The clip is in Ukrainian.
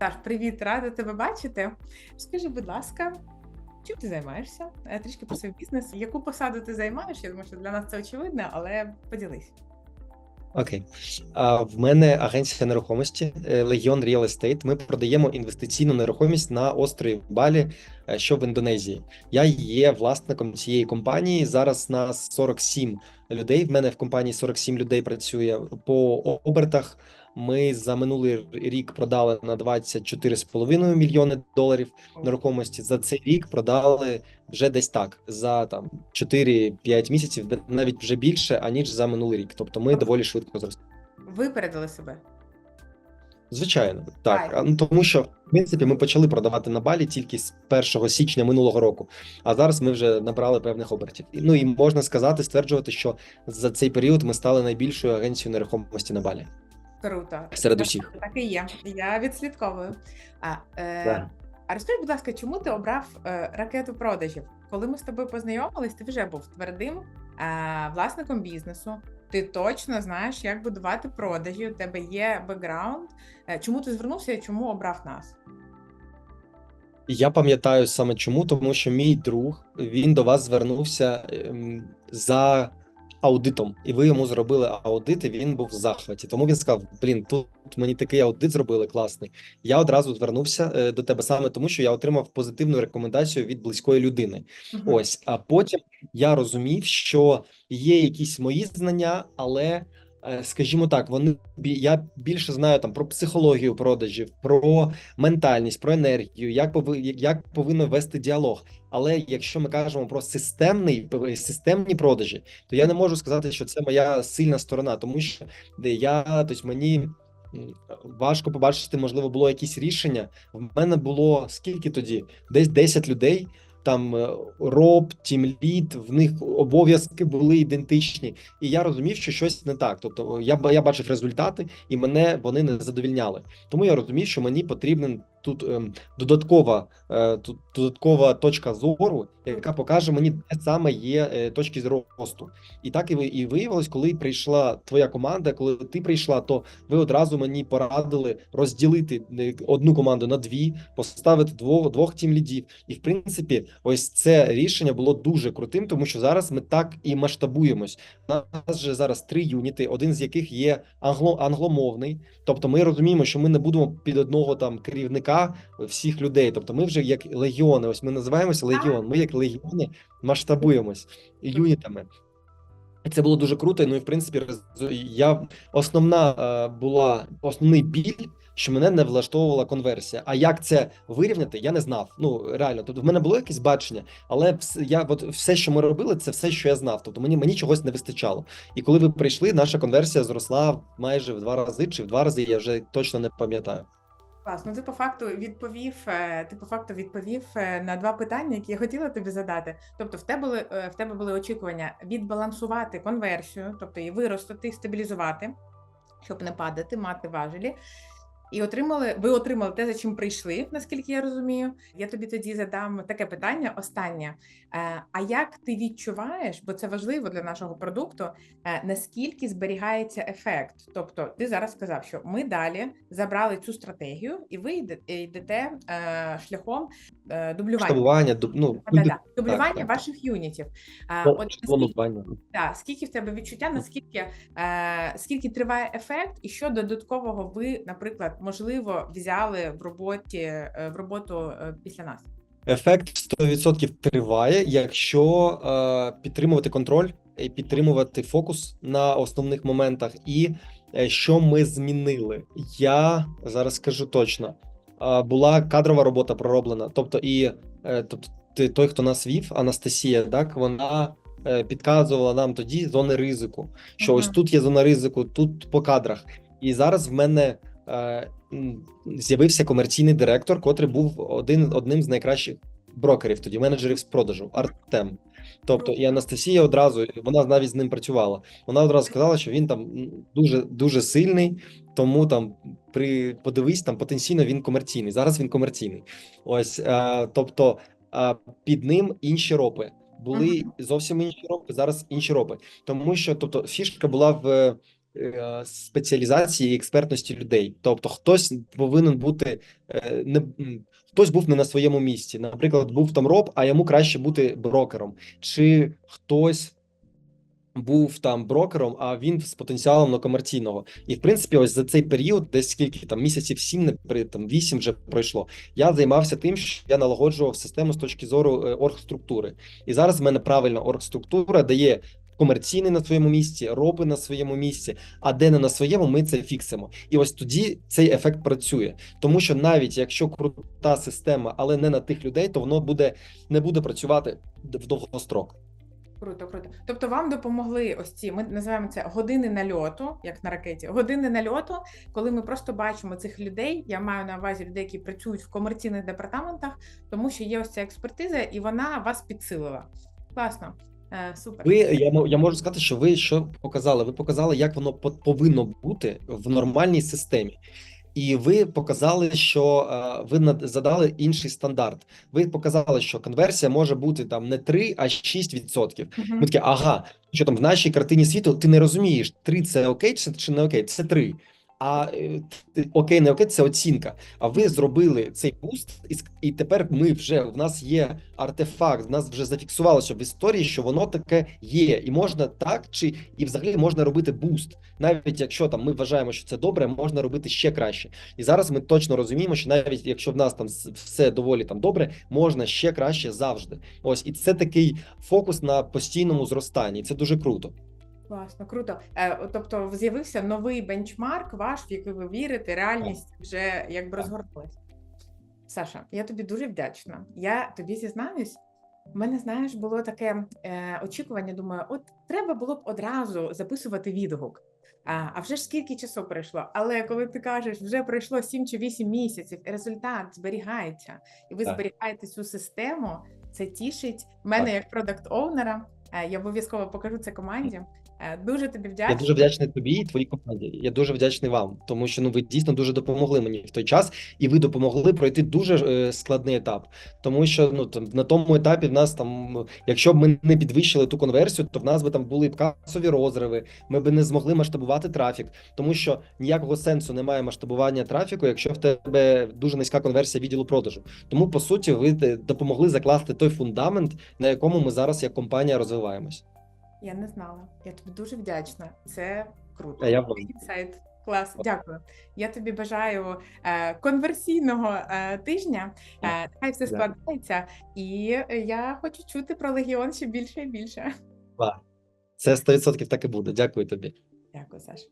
Саш, привіт, рада тебе бачити. Скажи, будь ласка, чим ти займаєшся? Е, Трішки про свій бізнес. Яку посаду ти займаєш? Я думаю, що для нас це очевидно, але поділись. Окей. А, в мене агенція нерухомості е, Legion Real Estate. Ми продаємо інвестиційну нерухомість на острові Балі, е, що в Індонезії. Я є власником цієї компанії. Зараз нас 47 людей. В мене в компанії 47 людей працює по обертах. Ми за минулий рік продали на 24,5 мільйони доларів нерухомості. За цей рік продали вже десь так за там 4-5 місяців, навіть вже більше аніж за минулий рік. Тобто ми доволі швидко зросли. Випередили себе. Звичайно, так А, ну, тому що в принципі ми почали продавати на балі тільки з 1 січня минулого року. А зараз ми вже набрали певних обертів. Ну і можна сказати, стверджувати, що за цей період ми стали найбільшою агенцією нерухомості на балі. Круто. Серед усіх. Так і є. Я відслідковую. А, е, а розкажи, будь ласка, чому ти обрав е, ракету продажів? Коли ми з тобою познайомились, ти вже був твердим е, власником бізнесу. Ти точно знаєш, як будувати продажі. У тебе є бекграунд. Е, чому ти звернувся і чому обрав нас? Я пам'ятаю саме чому, тому що мій друг він до вас звернувся ем, за аудитом, і ви йому зробили аудит, і він був в захваті. Тому він сказав: Блін, тут мені такий аудит зробили класний. Я одразу звернувся е, до тебе саме тому, що я отримав позитивну рекомендацію від близької людини. Мгм. Ось, а потім я розумів, що є якісь мої знання, але. Е, Скажімо так, вони я більше знаю там про психологію продажів, про ментальність, про енергію, як пови, як повинно вести діалог. Але якщо ми кажемо про системний системні продажі, то я не можу сказати, що це моя сильна сторона, тому що я тобто мені важко побачити, можливо, було якісь рішення. В мене було скільки тоді? Десь 10 людей. Там е, роб, тімліт, в них обов'язки були ідентичні, і я розумів, що щось не так. Тобто я я бачив результати, і мене вони не задовільняли. Тому я розумів, що мені потрібен тут ем, додаткова, е, тут додаткова точка зору, яка покаже мені, де саме є е, точки зросту. І так і і виявилось, коли прийшла твоя команда, коли ти прийшла, то ви одразу мені порадили розділити е, одну команду на дві, поставити двох двох тімлідів. І в принципі, ось це рішення було дуже крутим, тому що зараз ми так і масштабуємось. Нас же зараз три юніти, один з яких є англо англомовний. Тобто, ми розуміємо, що ми не будемо під одного там керівника всіх людей. Тобто, ми вже як легіони. Ось ми називаємося легіон. Ми як легіони масштабуємось юнітами. Це було дуже круто. Ну і в принципі, я основна е, була основний біль, що мене не влаштовувала конверсія. А як це вирівняти, я не знав. Ну реально, тобто в мене було якесь бачення, але я от все, що ми робили, це все, що я знав. Тобто мені мені чогось не вистачало. І коли ви прийшли, наша конверсія зросла майже в два рази чи в два рази. Я вже точно не пам'ятаю. Клас, ну ти по факту відповів. е, Ти по факту відповів е, на два питання, які я хотіла тобі задати. Тобто, в тебе були е, в тебе були очікування відбалансувати конверсію, тобто її виростити, стабілізувати, щоб не падати, мати важелі. І отримали, ви отримали те, за чим прийшли, наскільки я розумію. Я тобі тоді задам таке питання останнє. Е, А як ти відчуваєш, бо це важливо для нашого продукту, е, наскільки зберігається ефект? Тобто, ти зараз сказав, що ми далі забрали цю стратегію, і ви йдете е, шляхом е, дублювання. Штабування, дуб- ну Дублювання так. ваших юнітів. Ну, от наскільки, да, скільки в тебе відчуття, наскільки е, скільки триває ефект, і що додаткового ви, наприклад, можливо, взяли в роботі е, в роботу е, після нас? Ефект 100% триває, якщо е, підтримувати контроль і підтримувати фокус на основних моментах. І е, що ми змінили? Я зараз скажу точно. Е, була кадрова робота пророблена. Тобто, і е, тобто, ти- той, хто нас вів, Анастасія, так вона е, підказувала нам тоді зони ризику. Що ось тут є зона ризику, тут по кадрах. І зараз в мене з'явився комерційний директор, котрий був один одним з найкращих брокерів, тоді менеджерів з продажу Артем. Тобто і Анастасія одразу вона навіть з ним працювала. Вона одразу сказала, що він там дуже дуже сильний, тому там при подивись, там потенційно він комерційний. Зараз він комерційний. Ось е, тобто е, під ним інші ропи. Були зовсім інші ропи, зараз інші ропи. Тому що тобто фішка була в е, спеціалізації і експертності людей. Тобто, хтось повинен бути е, не хтось був не на своєму місці. Наприклад, був там роб, а йому краще бути брокером, чи хтось. Був там брокером, а він з потенціалом на комерційного. І в принципі, ось за цей період, десь скільки там місяців сім, не при там вісім вже пройшло. Я займався тим, що я налагоджував систему з точки зору е, оргструктури. І зараз в мене правильна оргструктура дає комерційний на своєму місці, ропи на своєму місці, а де не на своєму, ми це фіксимо. І ось тоді цей ефект працює. Тому що навіть якщо крута система, але не на тих людей, то воно буде не буде працювати в довгострок. Круто, круто. Тобто вам допомогли ось ці, ми називаємо це години нальоту, як на ракеті, години нальоту, коли ми просто бачимо цих людей. Я маю на увазі людей, які працюють в комерційних департаментах, тому що є ось ця експертиза, і вона вас підсилила. Класно, супер. Ви я я можу сказати, що ви що показали? Ви показали, як воно повинно бути в нормальній системі. І ви показали, що е, ви задали інший стандарт. Ви показали, що конверсія може бути там не 3, а 6%. Мгм. Ми такі, ага, що там в нашій картині світу ти не розумієш, 3 це окей чи, чи не окей, це 3. А е, окей, не окей, це оцінка. А ви зробили цей буст, і, тепер ми вже в нас є артефакт, в нас вже зафіксувалося в історії, що воно таке є, і можна так, чи і взагалі можна робити буст. Навіть якщо там ми вважаємо, що це добре, можна робити ще краще. І зараз ми точно розуміємо, що навіть якщо в нас там все доволі там добре, можна ще краще завжди. Ось і це такий фокус на постійному зростанні. Це дуже круто. Класно, круто. Е, тобто з'явився новий бенчмарк, ваш, в який ви вірите, реальність вже якби розгорнулась. Саша, я тобі дуже вдячна. Я тобі зізнаюсь. У мене, знаєш, було таке е, очікування. Думаю, от треба було б одразу записувати відгук. А, а вже ж скільки часу пройшло. Але коли ти кажеш, вже пройшло 7 чи 8 місяців, і результат зберігається, і ви Так. зберігаєте цю систему, це тішить мене Так. як продакт оунера Я обов'язково покажу це команді. Е, Дуже тобі вдячна. Я дуже вдячний тобі і твоїй команді. Я дуже вдячний вам, тому що ну ви дійсно дуже допомогли мені в той час, і ви допомогли пройти дуже е, складний етап. Тому що ну там на тому етапі в нас там, якщо б ми не підвищили ту конверсію, то в нас би там були б касові розриви. Ми б не змогли масштабувати трафік, тому що ніякого сенсу немає масштабування трафіку, якщо в тебе дуже низька конверсія відділу продажу. Тому по суті, ви допомогли закласти той фундамент, на якому ми зараз як компанія розвиваємось. Я не знала. Я тобі дуже вдячна. Це круто. А я сайт. Клас, дякую. Я тобі бажаю е, конверсійного е, тижня. Е, хай все складається, і я хочу чути про легіон ще більше і більше. Це 100% так і буде. Дякую тобі. Дякую, Саша.